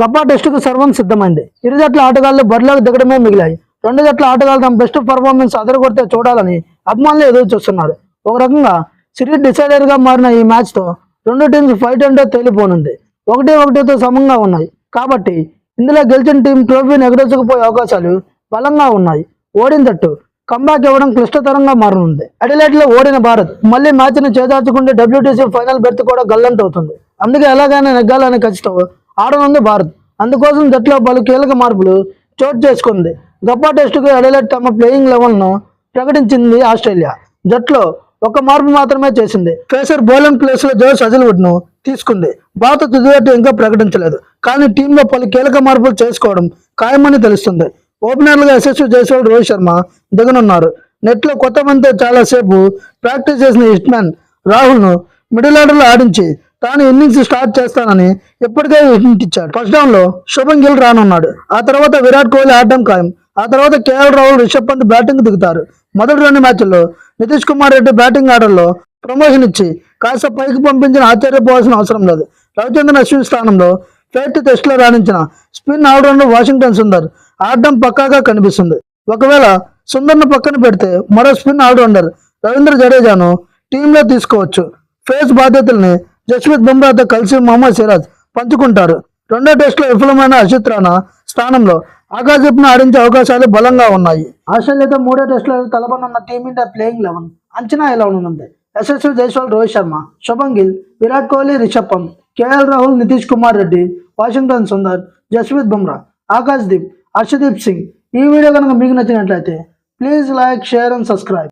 గబ్బా టెస్టుకు సర్వం సిద్ధమైంది. ఇరు జట్ల ఆటగాళ్ళు బరిలోకి దిగడమే మిగిలాయి. రెండు జట్ల ఆటగాళ్ళు తమ బెస్ట్ పర్ఫార్మెన్స్ అదరగొడితే చూడాలని అభిమానులు ఎదురు చూస్తున్నారు. ఒక రకంగా సిరీస్ డిసైడర్గా మారిన ఈ మ్యాచ్తో రెండు టీమ్స్ ఫైట్ అంటే తేలిపోనుంది. ఒకటి ఒకటితో సమంగా ఉన్నాయి. కాబట్టి ఇందులో గెలిచిన టీం ట్రోఫీని ఎగరేసుకుపోయే అవకాశాలు బలంగా ఉన్నాయి. ఓడిన కంబ్యాక్ ఇవ్వడం క్లిష్టతరంగా మారనుంది. అడిలైట్లో ఓడిన భారత్ మళ్ళీ మ్యాచ్ చేదార్చుకుంటే డబ్ల్యూటీసీ ఫైనల్ బెర్త్ కూడా గల్లంతవుతుంది. అందుకే ఎలాగైనా నెగ్గాలనే ఖచ్చితం ఆడనుంది భారత్. అందుకోసం జట్టులో పలు కీలక మార్పులు చోటు చేసుకుంది. గొప్ప టెస్టుకు అడిలైట్ తమ ప్లేయింగ్ లెవెల్ను ప్రకటించింది ఆస్ట్రేలియా. జట్లో ఒక మార్పు మాత్రమే చేసింది. ఫేసర్ బౌలింగ్ ప్లేస్లో జోస్ను తీసుకుంది. భారత తుది ఇంకా ప్రకటించలేదు. కానీ టీంలో పలు కీలక మార్పులు చేసుకోవడం ఖాయమని తెలుస్తుంది. ఓపెనర్లుగా యశస్వి జైస్వాల్ రోహిత్ శర్మ దిగనున్నారు. నెట్లో కొత్త మందితో చాలాసేపు ప్రాక్టీస్ చేసిన హిట్మ్యాన్ రాహుల్ను మిడిల్ ఆర్డర్లో ఆడించి తాను ఇన్నింగ్స్ స్టార్ట్ చేస్తానని ఇప్పటికే హింట్ ఇచ్చాడు ఫస్ట్ డౌన్లో శుభం గిల్ రానున్నాడు. ఆ తర్వాత విరాట్ కోహ్లీ ఆడడం ఖాయం. ఆ తర్వాత కేఎల్ రాహుల్ రిషబ్ పంత్ బ్యాటింగ్ దిగుతారు. మొదటి రెండు మ్యాచ్ల్లో నితీష్ కుమార్ రెడ్డి బ్యాటింగ్ ఆర్డర్లో ప్రమోషన్ ఇచ్చి కాస్త పైకి పంపించిన ఆశ్చర్యపోవాల్సిన అవసరం లేదు. రవిచంద్రన్ అశ్విన్ స్థానంలో ఫెయిట్ టెస్ట్లో రాణించిన స్పిన్ ఆల్రౌండర్ వాషింగ్టన్ సుందర్ ఆడడం పక్కాగా కనిపిస్తుంది. ఒకవేళ సుందర్ను పక్కన పెడితే మరో స్పిన్ ఆల్రౌండర్ రవీంద్ర జడేజాను టీంలో తీసుకోవచ్చు. ఫేస్ బాధ్యతల్ని జస్ప్రీత్ బుమ్రాతో కలిసి మొహమ్మద్ సిరాజ్ పంచుకుంటారు. రెండో టెస్టులో విఫలమైన అజిత్ రాణా స్థానంలో ఆకాశప్ను ఆడించే అవకాశాలు బలంగా ఉన్నాయి. ఆస్ట్రేలియాతో మూడో టెస్టులో తలపనున్న టీమిండియా ప్లేయింగ్ లెవెన్ అంచనా ఎలా ఉంది యశస్వి జైస్వాల్ రోహిత్ శర్మ శుభం గిల్ విరాట్ కోహ్లీ రిషబ్ పంత్ కేఎల్ రాహుల్ నితీష్ కుమార్ రెడ్డి వాషింగ్టన్ సుందర్ జస్ప్రీత్ బుమ్రా ఆకాశ్ దీప్ హర్షదీప్ సింగ్. ఈ వీడియో కనుక మీకు నచ్చినట్లయితే please like share and subscribe.